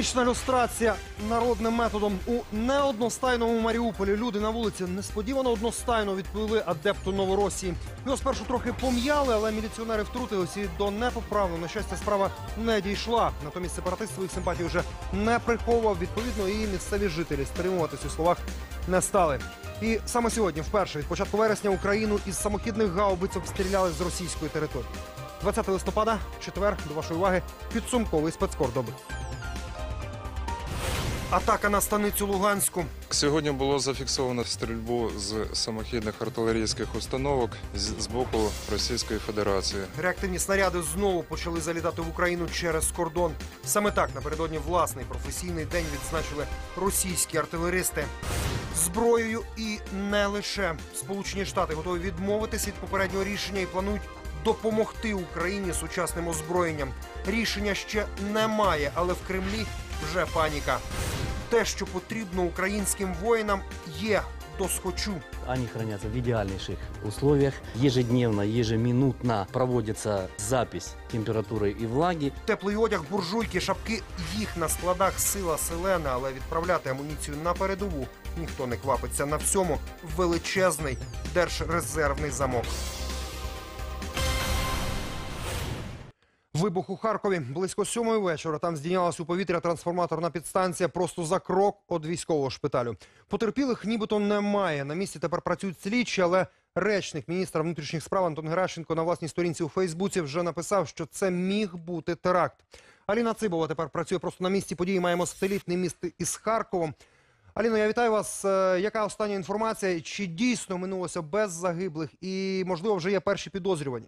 Патріотична люстрація народним методом у неодностайному Маріуполі. Люди на вулиці несподівано одностайно відповіли адепту Новоросії. Його спершу трохи пом'яли, але міліціонери втрутилися і до непоправного на щастя справа не дійшла. Натомість сепаратист своїх симпатій вже не приховував. Відповідно, і місцеві жителі стримуватись у словах не стали. І саме сьогодні, вперше від початку вересня, Україну із самохідних гаубиць обстріляли з російської території. 20 листопада, четвер, до вашої уваги, підсумковий спецкор доби. Атака на станицю Луганську. Сьогодні було зафіксовано стрільбу з самохідних артилерійських установок з боку Російської Федерації. Реактивні снаряди знову почали залітати в Україну через кордон. Саме так напередодні власний професійний день відзначили російські артилеристи. Зброєю і не лише Сполучені Штати готові відмовитись від попереднього рішення і планують допомогти Україні сучасним озброєнням. Рішення ще немає, але в Кремлі вже паніка. Те, що потрібно українським воїнам, є досхочу. Они хранятся в идеальнейших условиях. Ежедневно, ежеминутно проводится запись температуры и влаги. Теплий одяг, буржуйки, шапки їх на складах сила селена, але відправляти амуніцію на передову ніхто не квапиться. На всьому величезний держрезервний замок. Вибух у Харкові близько сьомої вечора. Там здійнялась у повітря трансформаторна підстанція просто за крок від військового шпиталю. Потерпілих нібито немає. На місці тепер працюють слідчі, але речник міністра внутрішніх справ Антон Геращенко на власній сторінці у Фейсбуці вже написав, що це міг бути теракт. Аліна Цибова тепер працює просто на місці події. Маємо сателітний міст із Харковом. Аліно, я вітаю вас. Е, Яка остання інформація? Чи дійсно минулося без загиблих? І можливо вже є перші підозрювані?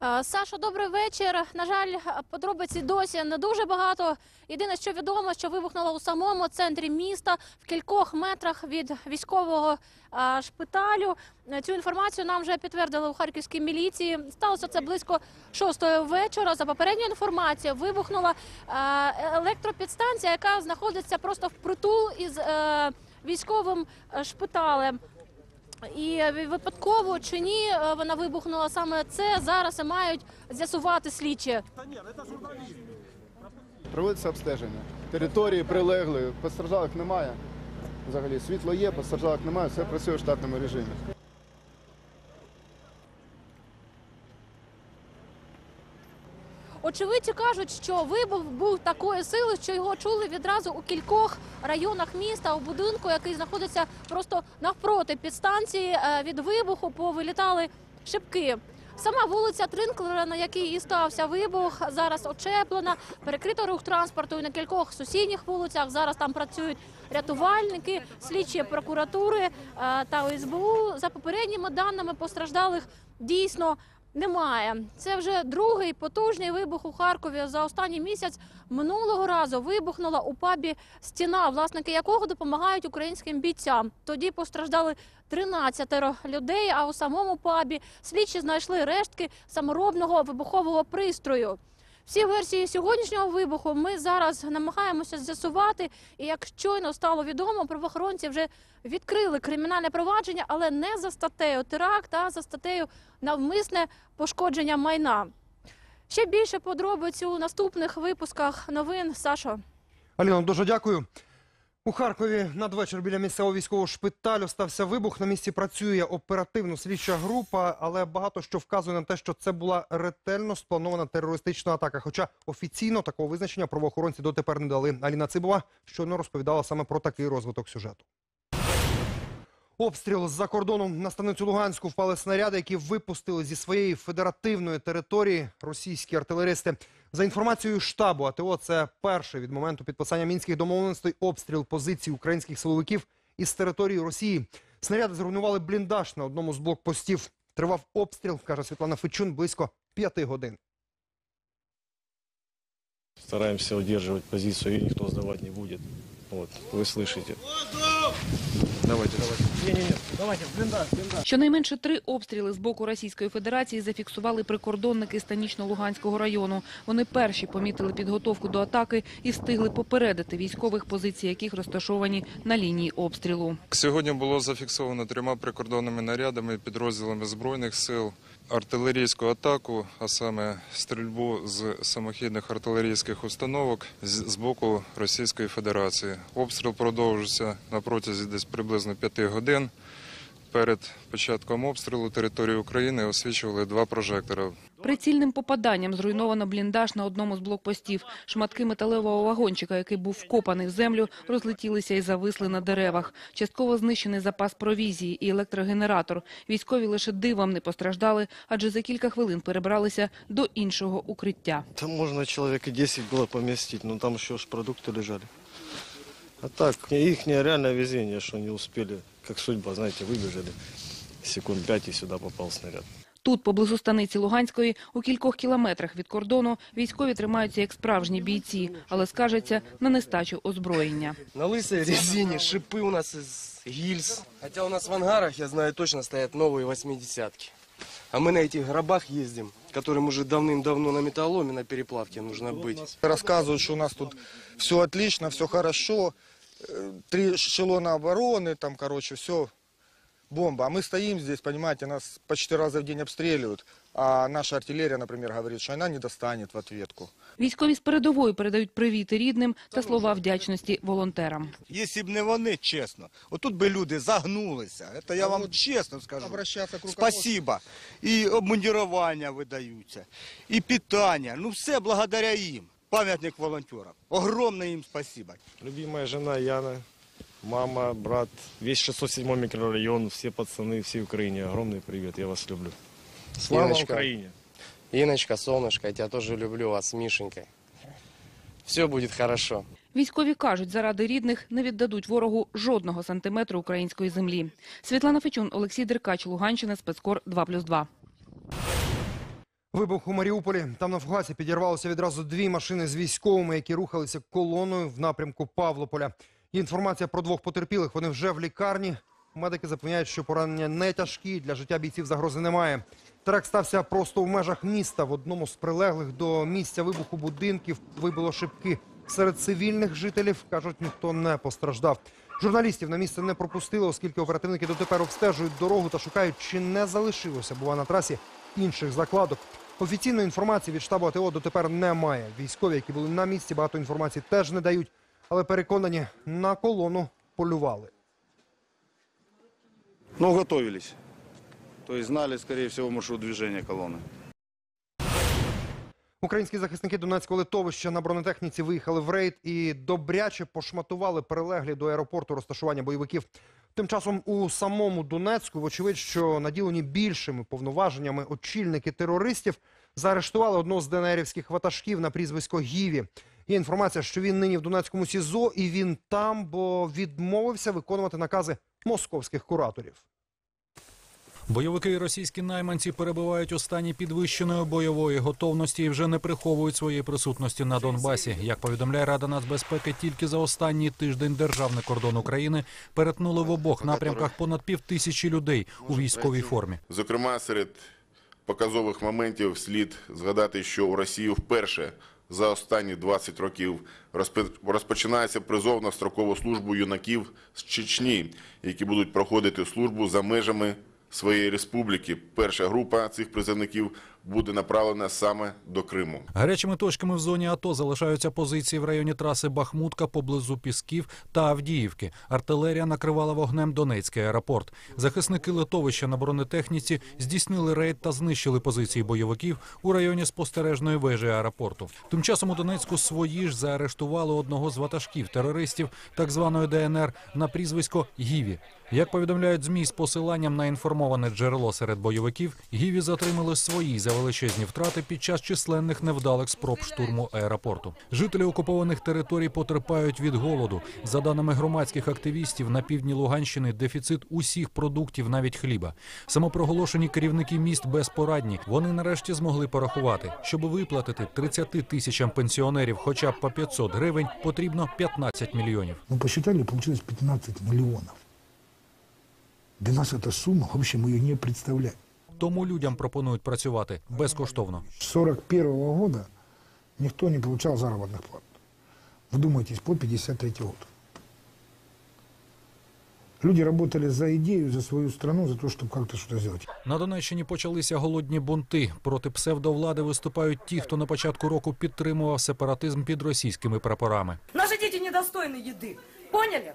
Сашо, добрий вечір. На жаль, подробиці досі не дуже багато. Єдине, що відомо, що вибухнуло у самому центрі міста в кількох метрах від військового е, шпиталю. Е, Цю інформацію нам вже підтвердили у харківській міліції. Сталося це близько шостої вечора. За попередньою інформацією, вибухнула е, електропідстанція, яка знаходиться просто впритул із е, військовим е, шпиталем. І випадково чи ні е, вона вибухнула саме це зараз і мають з'ясувати слідчі. Проводиться обстеження. Території прилегли, постраждалих немає. Взагалі світло є, постраждалих немає, все працює в штатному режимі. Очевидці кажуть, що вибух був такої сили, що його чули відразу у кількох районах міста у будинку, який знаходиться просто навпроти підстанції. Е, Від вибуху повилітали шибки. Сама вулиця Тринклера, на якій і стався вибух, зараз очеплена, перекрито рух транспорту і на кількох сусідніх вулицях. Зараз там працюють рятувальники, слідчі прокуратури е, та СБУ. За попередніми даними постраждалих дійсно немає. Це вже другий потужний вибух у Харкові за останній місяць. Минулого разу вибухнула у пабі стіна, власники якого допомагають українським бійцям. Тоді постраждали 13 людей. А у самому пабі слідчі знайшли рештки саморобного вибухового пристрою. Всі версії сьогоднішнього вибуху ми зараз намагаємося з'ясувати. І як щойно стало відомо, правоохоронці вже відкрили кримінальне провадження, але не за статтею теракт, а за статтею навмисне пошкодження майна. Ще більше подробиць у наступних випусках новин. Сашо. Аліна, дуже дякую. У Харкові надвечір біля місцевого військового шпиталю стався вибух. На місці працює оперативно слідча група, але багато що вказує на те, що це була ретельно спланована терористична атака. Хоча офіційно такого визначення правоохоронці дотепер не дали. Аліна Цибова щойно розповідала саме про такий розвиток сюжету. Обстріл з-за кордону на станицю Луганську впали снаряди, які випустили зі своєї федеративної території російські артилеристи. За інформацією штабу АТО, це перший від моменту підписання мінських домовленостей обстріл позицій українських силовиків із території Росії. Снаряди зруйнували бліндаж на одному з блокпостів. Тривав обстріл, каже Світлана Фечун, близько п'яти годин. Стараемся удерживать позицию, ее никто сдавать не будет. Вот, вы слышите. Давайте, давайте. Щонайменше три обстріли з боку Російської Федерації зафіксували прикордонники Станічно-Луганського району. Вони перші помітили підготовку до атаки і встигли попередити військових позицій, яких розташовані на лінії обстрілу. Сьогодні було зафіксовано трьома прикордонними нарядами підрозділами збройних сил артилерійську атаку, а саме стрільбу з самохідних артилерійських установок з боку Російської Федерації. Обстріл продовжився на протязі десь приблизно п'яти годин. Перед початком обстрілу території України освічували два прожектори. Прицільним попаданням зруйновано бліндаж на одному з блокпостів. Шматки металевого вагончика, який був вкопаний в землю, розлетілися і зависли на деревах. Частково знищений запас провізії і електрогенератор. Військові лише дивом не постраждали, адже за кілька хвилин перебралися до іншого укриття. Там можно человек и 10 было поместить, но там еще ж продукты лежали. А так, их реальное везение, что не успели, как судьба, знаете, выбежали. Секунд пять и сюда попал снаряд. Тут, поблизу станиці Луганської, у кількох кілометрах від кордону, військові тримаються як справжні бійці, але скаржаться на нестачу озброєння. На лысой резине шипы у нас из гильз. Хотя у нас в ангарах, я знаю точно, стоят новые восьмидесятки. А мы на этих гробах ездим, которым уже давным-давно на металломе, на переплавке нужно быть. Рассказывают, что у нас тут все отлично, все хорошо. Э, Три эшелона обороны, там, короче, все бомба. А мы стоим здесь, понимаете, нас по четыре раза в день обстреливают. А наша артиллерия, например, говорит, что она не достанет в ответку. Військові з передової передають привіти рідним та слова вдячності волонтерам. Якщо б не вони, чесно, отут би люди загнулися. Це я вам чесно скажу. Обращаться к руководству. Спасибо. І обмундірування видаються, і питання. Ну все благодаря їм. Пам'ятник волонтерам. Огромне їм спасибо. Любимая жена Яна, мама, брат, весь 607 микрорайон, все пацаны, все в Украине. Огромный привет, я вас люблю. Слава Иночка. Украине! Иночка, солнышко, я тебя тоже люблю, вас с Мишенькой. Все будет хорошо. Військові кажуть, заради рідних не віддадуть ворогу жодного сантиметру української землі. Світлана Фечун, Олексій Деркач, Луганщина, спецкор 2+,2. Вибух у Маріуполі. Там на Фугасі підірвалося відразу дві машини з військовими, які рухалися колоною в напрямку Павлополя. Є інформація про двох потерпілих. Вони вже в лікарні. Медики запевняють, що поранення не тяжкі, для життя бійців загрози немає. Теракт стався просто в межах міста. В одному з прилеглих до місця вибуху будинків вибило шибки. Серед цивільних жителів, кажуть, ніхто не постраждав. Журналістів на місце не пропустили, оскільки оперативники дотепер обстежують дорогу та шукають, чи не залишилося, бува, на трасі інших закладок. Офіційної інформації від штабу АТО дотепер немає. Військові, які були на місці, багато інформації теж не дають, але переконані, на колону полювали. Ну, готовились. То есть знали, скорее всего, маршрут движения колонны. Українські захисники Донецького литовища на бронетехніці виїхали в рейд і добряче пошматували прилеглі до аеропорту розташування бойовиків. Тим часом у самому Донецьку, вочевидь, що наділені більшими повноваженнями очільники терористів заарештували одного з ДНРівських ватажків на прізвисько Гіві. Є інформація, що він нині в Донецькому СІЗО і він там, бо відмовився виконувати накази московських кураторів. Бойовики і російські найманці перебувають у стані підвищеної бойової готовності і вже не приховують своєї присутності на Донбасі. Як повідомляє Рада нацбезпеки, тільки за останній тиждень державний кордон України перетнули в обох напрямках понад півтисячі людей у військовій формі. Зокрема, серед показових моментів слід згадати, що у Росії вперше за останні 20 років розпочинається призов на строкову службу юнаків з Чечні, які будуть проходити службу за межами своєї республіки. Перша група цих призовників буде направлена саме до Криму. Гарячими точками в зоні АТО залишаються позиції в районі траси Бахмутка поблизу Пісків та Авдіївки. Артилерія накривала вогнем Донецький аеропорт. Захисники литовища на бронетехніці здійснили рейд та знищили позиції бойовиків у районі спостережної вежі аеропорту. Тим часом у Донецьку свої ж заарештували одного з ватажків терористів так званої ДНР на прізвисько Гіві. Як повідомляють змі з посиланням на інформоване джерело серед бойовиків, Гіві затримали свої за величезні втрати під час численних невдалих спроб штурму аеропорту. Жителі окупованих територій потерпають від голоду. За даними громадських активістів, на півдні Луганщини дефіцит усіх продуктів, навіть хліба. Самопроголошені керівники міст безпорадні. Вони нарешті змогли порахувати, щоб виплатити 30 тисячам пенсіонерів, хоча б по 500 гривень, потрібно 15 мільйонів. Мы посчитали, получилось 15 миллионов. Для нас это сумма, вообще мы ее не представляем. Тому людям пропонують працювати безкоштовно. С 41 года никто не получал заработных плат. Вдумайтесь, по 53 год. Люди работали за идею, за свою страну, за то, чтобы как-то что-то сделать. На Донеччині почалися голодні бунти. Проти псевдовлади виступають ті, хто на початку року підтримував сепаратизм під російськими прапорами. Наши дети недостойны еды. Поняли?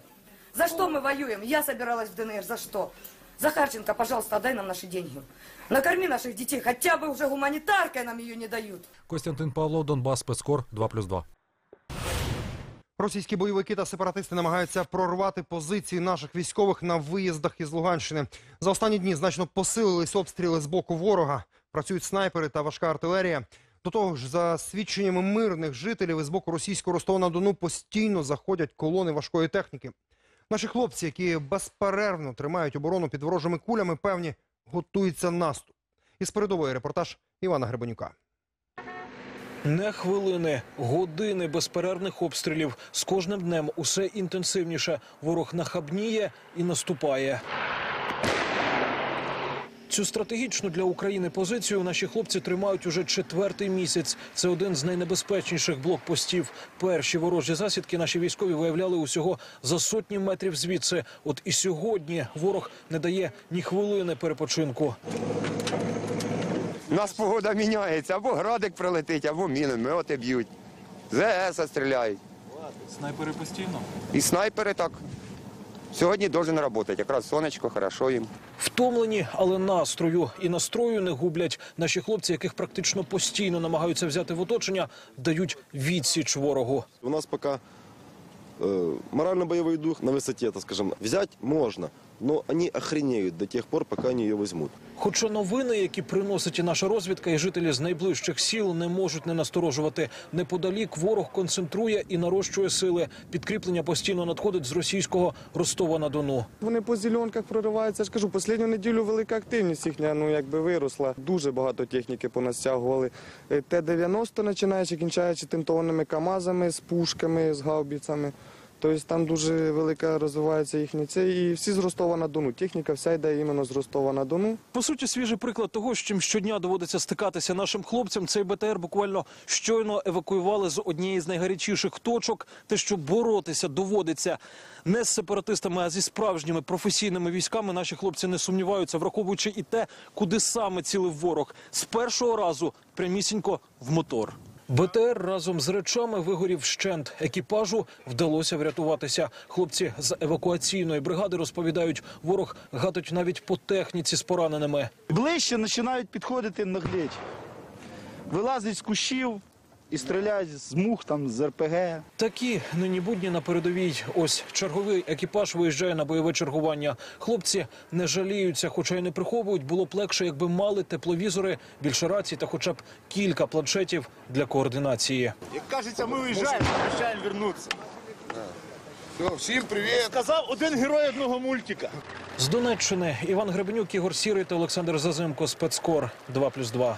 За что мы воюем? Я собиралась в ДНР. За что? Захарченко, пожалуйста, отдай нам наши деньги. Накорми наших детей. Хотя бы уже гуманитаркой нам ее не дают. Костянтин Павлов, Донбас, спецкор 2+,2. Російські бойовики та сепаратисти намагаються прорвати позиції наших військових на виїздах із Луганщини. За останні дні значно посилились обстріли з боку ворога. Працюють снайпери та важка артилерія. До того ж, за свідченнями мирних жителів із боку російського Ростова-на-Дону постійно заходять колони важкої техніки. Наші хлопці, які безперервно тримають оборону під ворожими кулями, певні, готуються наступ. Із передової репортаж Івана Гребенюка. Не хвилини, години безперервних обстрілів. З кожним днем усе інтенсивніше. Ворог нахабніє і наступає. Цю стратегічну для України позицію наші хлопці тримають уже четвертий місяць. Це один з найнебезпечніших блокпостів. Перші ворожі засідки наші військові виявляли усього за сотні метрів звідси. От і сьогодні ворог не дає ні хвилини перепочинку. У нас погода міняється, або градик прилетить, або міномети б'ють. ЗС стріляють. Снайпери постійно. І снайпери так. Сьогодні должен працювати. Якраз сонечко, хорошо їм. Втомлені, але настрою і настрою не гублять. Наші хлопці, яких практично постійно намагаються взяти в оточення, дають відсіч ворогу. У нас поки е, морально-бойовий дух на висоті, так скажем. взяти можно, но они охренеют до тех пор, пока они ее возьмут. Хоча новини, які приносить і наша розвідка, і жителі з найближчих сіл не можуть не насторожувати. Неподалік ворог концентрує і нарощує сили. Підкріплення постійно надходить з російського Ростова на Дону. Вони по зеленках прориваються. Я ж кажу, останню неділю велика активність їхня, ну якби виросла. Дуже багато техніки понастягували. Е, Т-90, починаючи, кінчаючи тентованими КАМАЗами, з пушками, з гаубіцями. Тобто там дуже велика розвивається їхня це. І всі з Ростова на Дону. Техніка вся йде іменно з Ростова на Дону. По суті, свіжий приклад того, з чим щодня доводиться стикатися нашим хлопцям. Цей БТР буквально щойно евакуювали з однієї з найгарячіших точок. Те, що боротися доводиться не з сепаратистами, а зі справжніми професійними військами. Наші хлопці не сумніваються, враховуючи і те, куди саме цілив ворог. З першого разу прямісінько в мотор. БТР разом з речами вигорів вщент. Екіпажу вдалося врятуватися. Хлопці з евакуаційної бригади розповідають, ворог гатить навіть по техніці з пораненими. Ближче починають підходити наглеть. Вилазить з кущів і стріляють з мух, там, з РПГ. Такі нині будні на передовій. Ось черговий екіпаж виїжджає на бойове чергування. Хлопці не жаліються, хоча й не приховують. Було б легше, якби мали тепловізори, більше рацій та хоча б кілька планшетів для координації. Як кажеться, ми виїжджаємо, обіцяємо вернутися. Все, всім привіт! Сказав один герой одного мультика. З Донеччини Іван Гребенюк, Ігор Сірий та Олександр Зазимко. Спецкор 2+,2.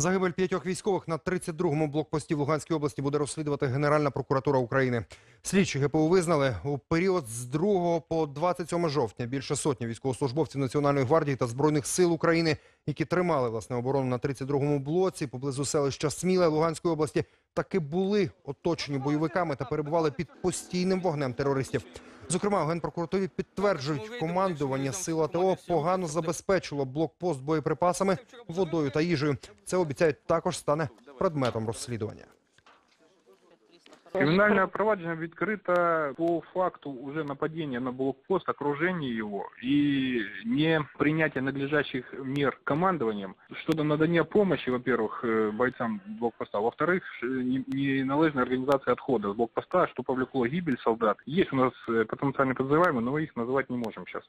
Загибель п'ятьох військових на 32-му блокпості в Луганській області буде розслідувати Генеральна прокуратура України. Слідчі ГПУ визнали, у період з 2 по 27 жовтня більше сотні військовослужбовців Національної гвардії та Збройних сил України, які тримали власне оборону на 32-му блоці поблизу селища Сміле Луганської області, таки були оточені бойовиками та перебували під постійним вогнем терористів. Зокрема, в генпрокуратурі підтверджують, командування сил АТО погано забезпечило блокпост боєприпасами, водою та їжею. Це обіцяють також стане предметом розслідування. Кримінальне провадження відкрито по факту уже нападения на блокпост, окружения его и не принятия надлежащих мер командованием щодо надання помощи, во-первых, э, бойцам блокпоста, во-вторых, ш- не- неналежная организация отхода с блокпоста, что повлекло гибель солдат. Есть у нас э, потенциальные подозреваемые, но их называть не можем сейчас.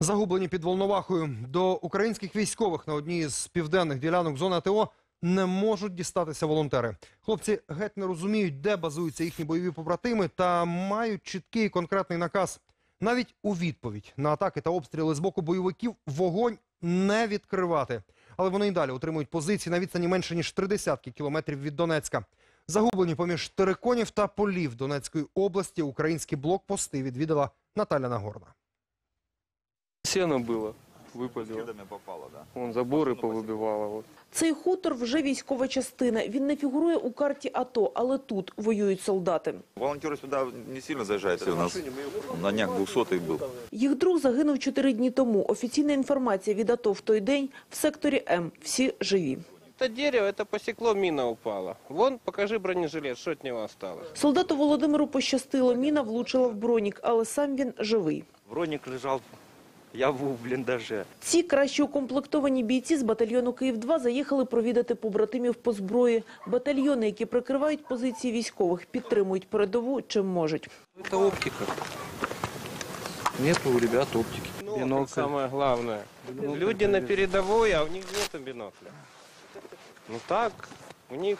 Загублені під Волновахою до українських військових на одній з південних ділянок зони АТО не можуть дістатися волонтери. Хлопці геть не розуміють, де базуються їхні бойові побратими, та мають чіткий і конкретний наказ. Навіть у відповідь на атаки та обстріли з боку бойовиків вогонь не відкривати. Але вони й далі утримують позиції на відстані менше ніж три десятки кілометрів від Донецька. Загублені поміж териконів та полів Донецької області українські блокпости відвідала Наталя Нагорна. Сено было, выпадило. Вон заборы повыбивало. Вот. Цей хутор вже військова частина. Він не фігурує у карті АТО, але тут воюють солдати. Волонтеры сюда не сильно заезжают. У нас на днях двухсотый был. Їх друг загинув чотири дні тому. Офіційна інформація від АТО в той день в секторі М. Всі живі. Это дерево, это посекло, мина упала. Вон, покажи бронежилет, что от него осталось. Солдату Володимиру пощастило. Міна влучила в бронік, але сам він живий. Броник лежал, я був в бліндаже. Ці краще укомплектовані бійці з батальйону Київ-2 заїхали провідати побратимів по зброї. Батальйони, які прикривають позиції військових, підтримують передову чим можуть. Это оптика. Нет у ребят оптики. Это Бинокль. самое главное. Люди на передовой, а у них нет бинокля. Ну так, у них,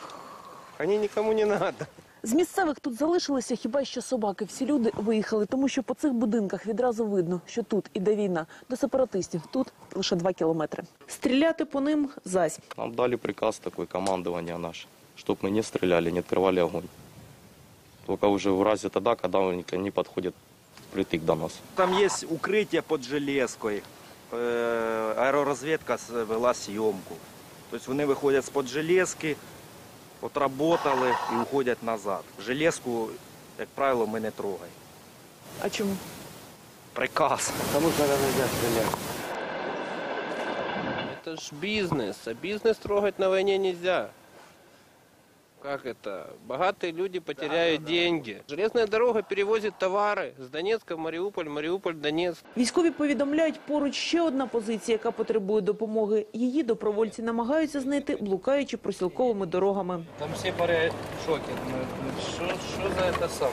они никому не надо. З місцевих тут залишилися хіба що собаки. Всі люди виїхали, тому що по цих будинках відразу видно, що тут іде війна. До сепаратистів тут лише два кілометри. Стріляти по ним зась. Нам дали приказ такой, командование наше, чтобы мы не стреляли, не открывали огонь. Только уже в разе тогда, когда они они подходят впритык до нас. Там есть укрытие под железкой. Е, Аеророзвідка с- вела зйомку. Тобто вони виходять з-под железки, отработали і уходять назад. Железку, як правило, ми не трогаємо. А чому? Приказ. Тому що нельзя стрелять. Це ж бізнес, а бізнес трогать на війні не нельзя. Как это? Богатые люди потеряют деньги. Железная дорога перевозит товары с Донецка в Мариуполь, Мариуполь, Донецк. Військові повідомляють, поруч ще одна позиція, яка потребує допомоги. Її добровольці намагаються знайти, блукаючи просілковими дорогами. Там все пари в шоке. Что, что за это сам?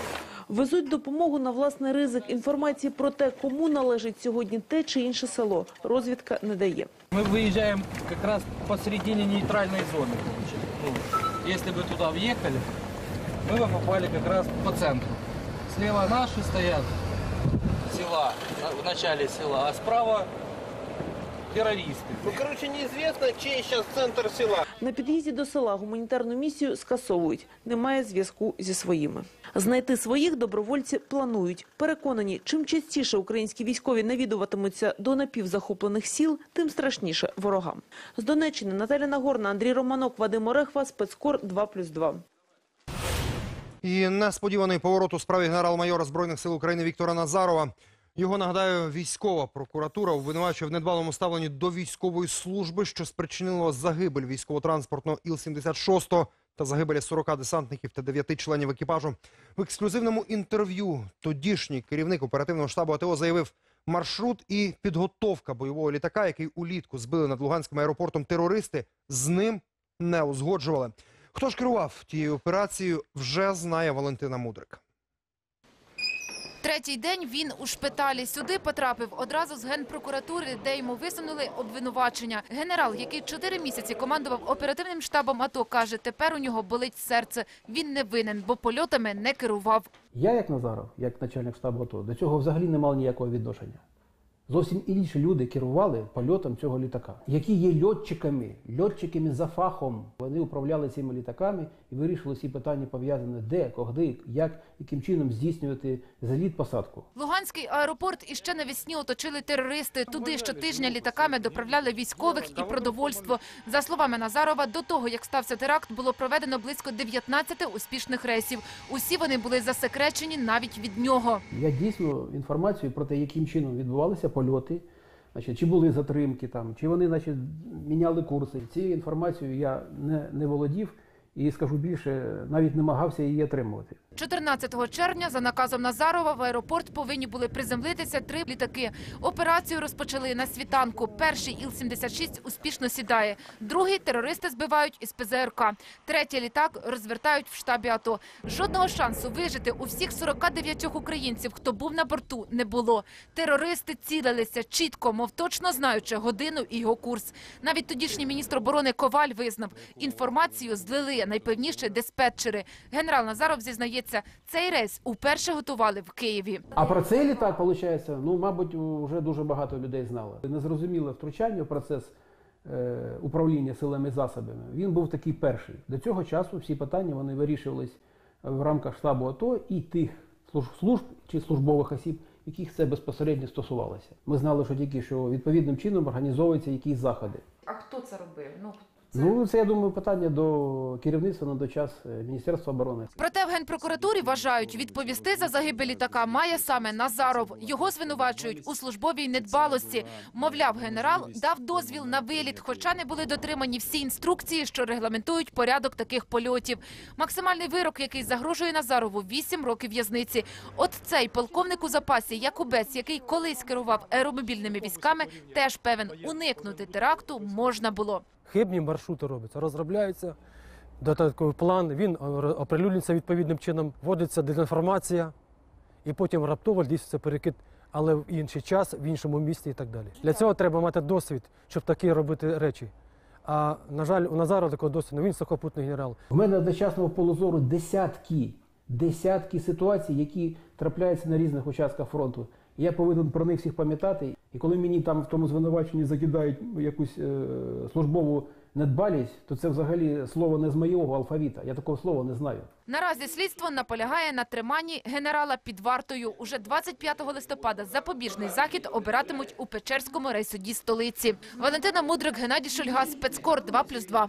Везуть допомогу на власний ризик. Інформації про те, кому належить сьогодні те чи інше село, розвідка не дає. Мы выезжаем как раз посередине нейтральной зоны. получается. Ну, если бы туда въехали, мы бы попали как раз по центру. Слева наши стоят, села, на- в начале села, а справа террористы. Ну, короче, неизвестно, чей сейчас центр села. На під'їзді до села гуманітарну місію скасовують. Немає зв'язку зі своїми. Знайти своїх добровольці планують. Переконані, чим частіше українські військові навідуватимуться до напівзахоплених сіл, тим страшніше ворогам. З Донеччини Наталя Нагорна, Андрій Романок, Вадим Орехва, спецкор 2+,2. І несподіваний поворот у справі генерал-майора Збройних сил України Віктора Назарова. Його, нагадаю, військова прокуратура обвинувачує в недбалому ставленні до військової служби, що спричинило загибель військово-транспортного Іл-76 та загибелі 40 десантників та 9 членів екіпажу. В ексклюзивному інтерв'ю тодішній керівник оперативного штабу АТО заявив, маршрут і підготовка бойового літака, який улітку збили над Луганським аеропортом терористи, з ним не узгоджували. Хто ж керував тією операцією, вже знає Валентина Мудрик. Третій день він у шпиталі. Сюди потрапив одразу з генпрокуратури, де йому висунули обвинувачення. Генерал, який чотири місяці командував оперативним штабом АТО, каже, тепер у нього болить серце. Він не винен, бо польотами не керував. Я, як Назаров, як начальник штабу АТО, до цього взагалі не мав ніякого відношення. Зовсім інші люди керували польотом цього літака, які є льотчиками, льотчиками за фахом. Вони управляли цими літаками і вирішили всі питання пов'язані де, коли, як, яким чином здійснювати заліт посадку. Луганський аеропорт іще навесні оточили терористи. Туди щотижня літаками доправляли військових і продовольство. За словами Назарова, до того, як стався теракт, було проведено близько 19 успішних рейсів. Усі вони були засекречені навіть від нього. Я дійсно інформацію про те, яким чином відбувалися польоти, значить, чи були затримки там, чи вони значить, міняли курси. Цією інформацією я не, не володів і скажу більше, навіть намагався її отримувати. 14 червня за наказом Назарова в аеропорт повинні були приземлитися три літаки. Операцію розпочали на світанку. Перший Іл-76 успішно сідає. Другий терористи збивають із ПЗРК. Третій літак розвертають в штабі АТО. Жодного шансу вижити у всіх 49 українців, хто був на борту, не було. Терористи цілилися чітко, мов точно знаючи годину і його курс. Навіть тодішній міністр оборони Коваль визнав, інформацію злили найпевніші диспетчери. Генерал Назаров зізнається, цей рейс уперше готували в Києві. А про цей літак, виходить, ну, мабуть, вже дуже багато людей знало. Незрозуміле втручання в процес е, управління силами і засобами, він був такий перший. До цього часу всі питання вони вирішувались в рамках штабу АТО і тих служб, служб чи службових осіб, яких це безпосередньо стосувалося. Ми знали, що тільки що відповідним чином організовуються якісь заходи. А хто це робив? Ну Ну, це я думаю, питання до керівництва на той час е, Міністерства оборони. Проте в генпрокуратурі вважають, відповісти за загибель літака має саме Назаров. Його звинувачують у службовій недбалості. Мовляв, генерал дав дозвіл на виліт, хоча не були дотримані всі інструкції, що регламентують порядок таких польотів. Максимальний вирок, який загрожує Назарову, 8 років в'язниці. От цей полковник у запасі Якубець, який колись керував аеромобільними військами, теж певен уникнути теракту можна було. Хибні маршрути робляться, розробляються додатковий план, він оприлюднюється відповідним чином, вводиться дезінформація, і потім раптово здійснюється перекид, але в інший час, в іншому місті і так далі. Для цього треба мати досвід, щоб такі робити речі. А на жаль, у Назарова такого досвіду, він сухопутний генерал. У мене одночасно в полу зору десятки, десятки ситуацій, які трапляються на різних участках фронту. Я повинен про них всіх пам'ятати. І коли мені там в тому звинуваченні закидають якусь е, службову недбалість, то це взагалі слово не з моєго алфавіта. Я такого слова не знаю. Наразі слідство наполягає на триманні генерала під вартою. Уже 25 листопада запобіжний захід обиратимуть у Печерському райсуді столиці. Валентина Мудрик, Геннадій Шульга, спецкор 2+,2.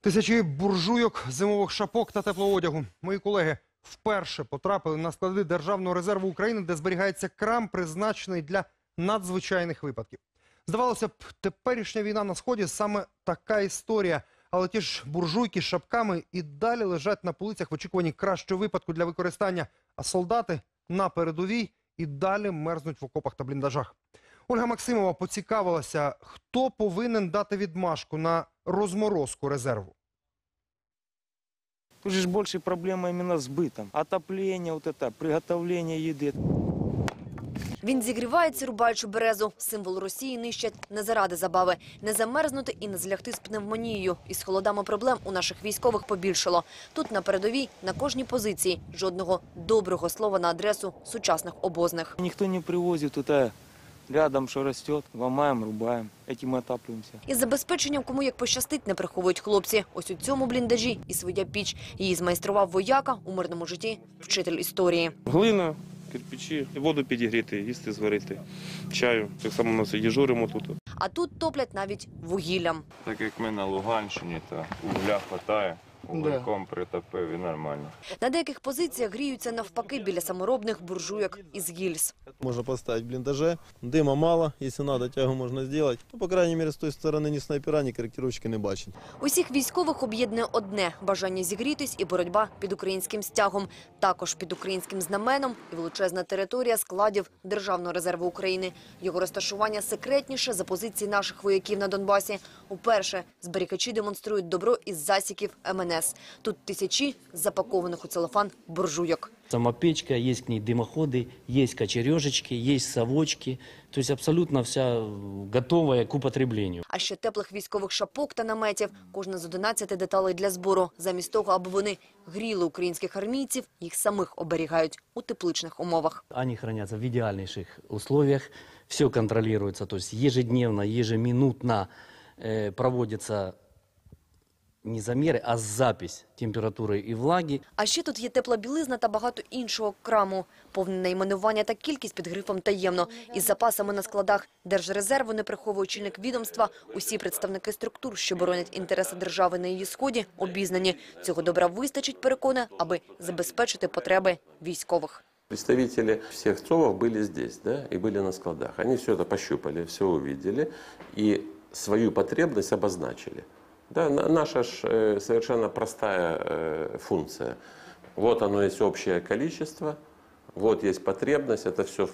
Тисячі буржуйок, зимових шапок та теплоодягу. Мої колеги вперше потрапили на склади Державного резерву України, де зберігається крам, призначений для надзвичайних випадків. Здавалося б, теперішня війна на сході саме така історія. Але ті ж буржуйки з шапками і далі лежать на полицях в очікуванні кращого випадку для використання. А солдати на передовій і далі мерзнуть в окопах та бліндажах. Ольга Максимова поцікавилася, хто повинен дати відмашку на розморозку резерву. Тут же ж больше проблема именно с бытом. Отопление, вот это, приготовление еды. Він зігрівається, рубаючи березу. Символ Росії нищать не заради забави. Не замерзнути і не злягти з пневмонією. Із холодами проблем у наших військових побільшало. Тут на передовій, на кожній позиції, жодного доброго слова на адресу сучасних обозних. Никто не привозит туда рядом, что растет. Ломаем, рубаем. Этим мы отапливаемся. Із забезпеченням, кому як пощастить, не приховують хлопці. Ось у цьому бліндажі і своя піч. Її змайстрував вояка у мирному житті, вчитель історії. Глина, кирпичі, воду підігріти, їсти зварити, чаю. Так само ми все дежуримо тут. А тут топлять навіть вугіллям. Так як ми на Луганщині, то угля хватає, угольком притопив і нормально. На деяких позиціях гріються навпаки біля саморобних буржуйок із гільз. Можно поставить в блиндаже. Дыма мало, если надо, тягу можно сделать. Ну, по крайней мере, с той стороны ни снайпера, ни корректировщики не бачать. Усіх військових об'єднує одне – бажання зігрітись і боротьба під українським стягом. Також під українським знаменом і величезна територія складів Державного резерву України. Його розташування секретніше за позиції наших вояків на Донбасі. Уперше зберігачі демонструють добро із засіків МНС. Тут тисячі запакованих у целофан буржуйок. Самопечка, есть к ней дымоходы, есть кочережечки, есть совочки. То есть абсолютно вся э, готовая к употреблению. А ще теплих військових шапок та наметів. Кожна з 11 деталей для збору. Замість того, аби вони гріли українських армійців, їх самих оберігають у тепличних умовах. Они хранятся в идеальнейших условиях. Все контролируется, то есть ежедневно, ежеминутно э, проводится не замеры, а запись температуры и влаги. А ще тут є тепла білизна та багато іншого краму. Повне найменування та кількість під грифом таємно. Із запасами на складах Держрезерву не приховує очільник відомства. Усі представники структур, що боронять інтереси держави на її сході, обізнані. Цього добра вистачить, переконує, аби забезпечити потреби військових. Представители всех ЦОВов были здесь, да, и были на складах. Они все это пощупали, все увидели и свою потребность обозначили. Да, на- наша ж, э, совершенно простая э, функция. Вот оно есть общее количество, вот есть потребность, это все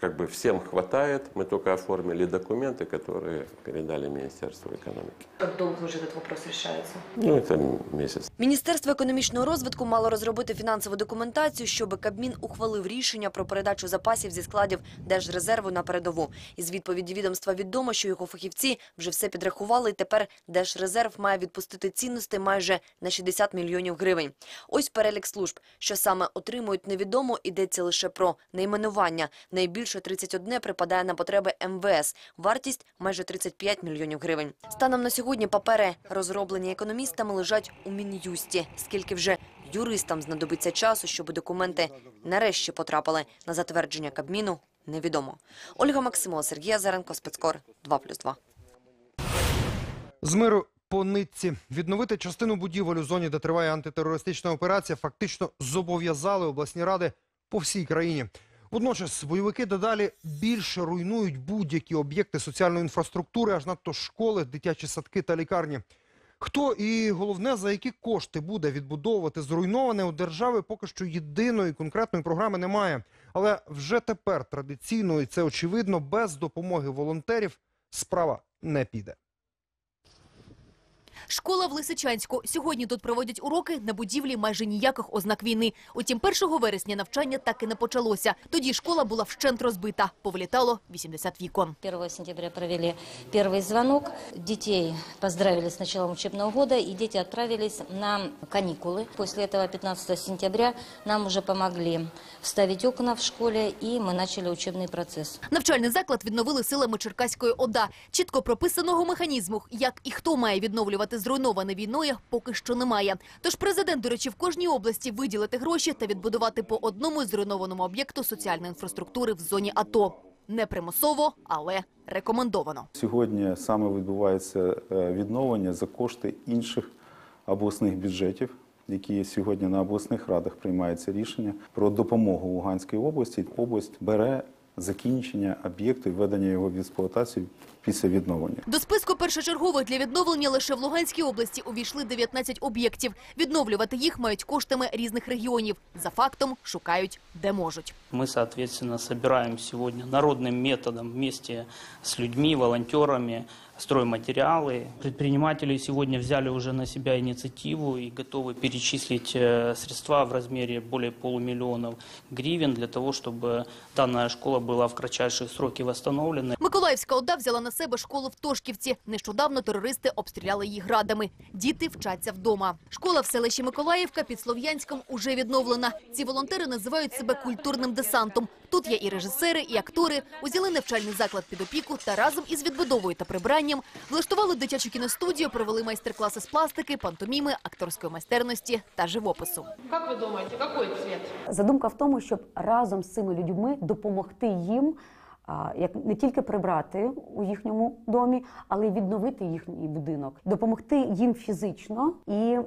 как бы всем хватает. Мы только оформили документы, которые передали Министерству экономики. Як довго вже цей вопрос рішається? Ну, это месяц. Міністерство економічного розвитку мало розробити фінансову документацію, щоб Кабмін ухвалив рішення про передачу запасів зі складів Держрезерву на передову. Із відповіді відомства відомо, що його фахівці вже все підрахували, і тепер Держрезерв має відпустити цінності майже на 60 мільйонів гривень. Ось перелік служб, що саме отримують невідомо, йдеться лише про найменування. Найбільше інше 31 припадає на потреби МВС. Вартість майже 35 мільйонів гривень. Станом на сьогодні папери, розроблені економістами, лежать у Мін'юсті. Скільки вже юристам знадобиться часу, щоб документи нарешті потрапили на затвердження Кабміну, невідомо. Ольга Максимова, Сергій Азаренко, Спецкор 2+,2. З миру по нитці відновити частину будівель у зоні, де триває антитерористична операція, фактично зобов'язали обласні ради по всій країні. Водночас бойовики дедалі більше руйнують будь-які об'єкти соціальної інфраструктури, аж надто школи, дитячі садки та лікарні. Хто і головне за які кошти буде відбудовувати зруйноване у держави, поки що єдиної конкретної програми немає. Але вже тепер традиційно, і це очевидно, без допомоги волонтерів справа не піде. Школа в Лисичанську. Сьогодні тут проводять уроки на будівлі майже ніяких ознак війни. Утім, 1 вересня навчання так і не почалося. Тоді школа була вщент розбита. Повилітало 80 вікон. 1 сентября провели первый звонок. Детей поздравили с началом учебного года, и дети отправились на каникулы. После этого 15 сентября нам уже помогли вставить окна в школе, и мы начали учебный процесс. Навчальний заклад відновили силами Черкаської ОДА. Чітко прописаного механізму, як і хто має відновлювати зруйноване війною, поки що немає. Тож президент доручив кожній області виділити гроші та відбудувати по одному зруйнованому об'єкту соціальної інфраструктури в зоні АТО. Не примусово, але рекомендовано. Сьогодні саме відбувається е, відновлення за кошти інших обласних бюджетів, які сьогодні на обласних радах приймається рішення про допомогу Луганській області. Область бере закінчення об'єкту і введення його в експлуатацію після відновлення. До списку першочергових для відновлення лише в Луганській області увійшли 19 об'єктів. Відновлювати їх мають коштами різних регіонів. За фактом шукають, де можуть. Ми відповідно, збираємо сьогодні народним методом в місті з людьми, волонтерами, стройматериалы. Предприниматели сегодня взяли уже на себя инициативу и готовы перечислить э, средства в размере более полумиллионов гривен для того, чтобы данная школа была в кратчайшие сроки восстановлена. Миколаївська ОДА взяла на себе школу в Тошківці. Нещодавно терористи обстріляли її градами. Діти вчаться вдома. Школа в селищі Миколаївка під Слов'янськом уже відновлена. Ці волонтери називають себе культурним десантом. Тут є і режисери, і актори. Узяли навчальний заклад під опіку та разом із відбудовою та прибранням влаштували дитячу кіностудію, провели майстер-класи з пластики, пантоміми, акторської майстерності та живопису. Як ви думаєте, який цвіт? Задумка в тому, щоб разом з цими людьми допомогти їм. Як не тільки прибрати у їхньому домі, але й відновити їхній будинок, допомогти їм фізично і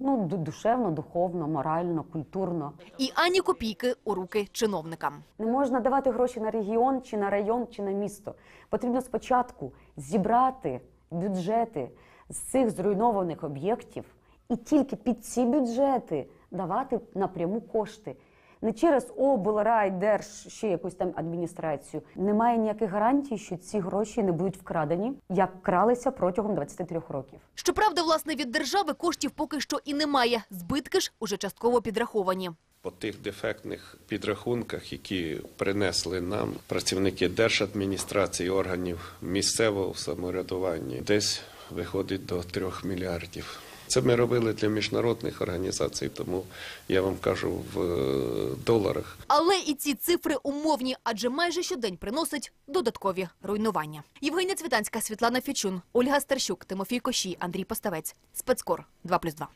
ну душевно, духовно, морально, культурно. І ані копійки у руки чиновникам. Не можна давати гроші на регіон, чи на район, чи на місто. Потрібно спочатку зібрати бюджети з цих зруйнованих об'єктів і тільки під ці бюджети давати напряму кошти. Не через облрай, держ, ще якусь там адміністрацію. Немає ніяких гарантій, що ці гроші не будуть вкрадені, як кралися протягом 23 років. Щоправда, власне, від держави коштів поки що і немає. Збитки ж уже частково підраховані. По тих дефектних підрахунках, які принесли нам працівники держадміністрації, органів місцевого самоврядування, десь виходить до трьох мільярдів. Це ми робили для міжнародних організацій, тому я вам кажу в е, доларах. Але і ці цифри умовні, адже майже щодень приносить додаткові руйнування. Євгенія Цвітанська, Світлана Фічун, Ольга Старщук, Тимофій Кошій, Андрій Поставець. Спецкор 2+,2.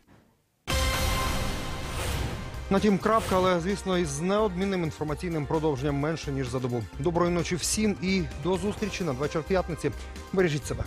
На тім крапка, але звісно, із неодмінним інформаційним продовженням менше ніж за добу. Доброї ночі всім і до зустрічі на вечір п'ятниці. Бережіть себе.